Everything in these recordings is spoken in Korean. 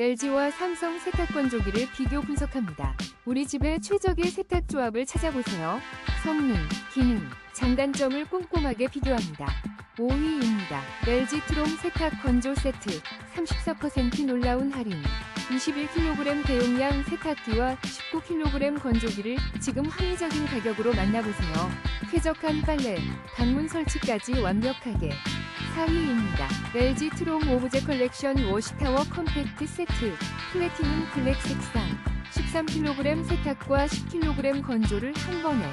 LG와 삼성 세탁 건 조기를 비교 분석합니다. 우리 집의 최적의 세탁 조합을 찾아보세요. 성능, 기능, 장단점을 꼼꼼하게 비교합니다. 5위입니다. LG 트롬 세탁 건조 세트 34% 놀라운 할인 21kg 대용량 세탁기와 19kg 건조기를 지금 합리적인 가격으로 만나보세요. 쾌적한 빨래, 방문 설치까지 완벽하게 4위입니다. LG 트롬 오브제 컬렉션 워시타워 컴팩트 세트 플래티늄 블랙 색상 13kg 세탁과 10kg 건조를 한 번에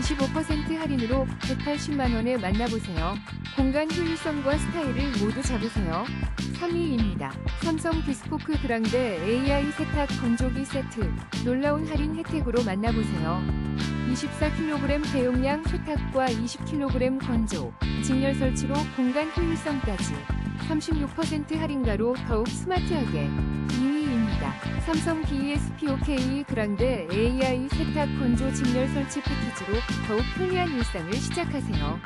25% 할인으로 180만원에 만나보세요. 공간 효율성과 스타일을 모두 잡으세요. 3위입니다. 삼성 비스포크 그랑데 AI 세탁 건조기 세트 놀라운 할인 혜택으로 만나보세요. 24kg 대용량 세탁과 20kg 건조, 직렬 설치로 공간 효율성까지 36% 할인가로 더욱 스마트하게 2위입니다. 삼성 BSPOK 그랑데 AI 세탁 건조 직렬 설치 패키지로 더욱 편리한 일상을 시작하세요.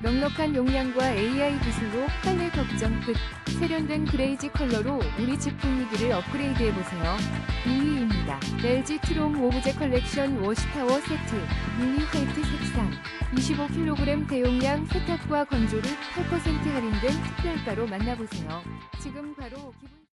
넉넉한 용량과 AI 기술로 빨래 걱정 끝. 세련된 그레이지 컬러로 우리 집 분위기를 업그레이드해보세요. 2위입니다. LG 트롬 오브제 컬렉션 워시타워 세트 미니 화이트 색상 25kg 대용량 세탁과 건조를 8% 할인된 특별가로 만나보세요. 지금 바로 기분...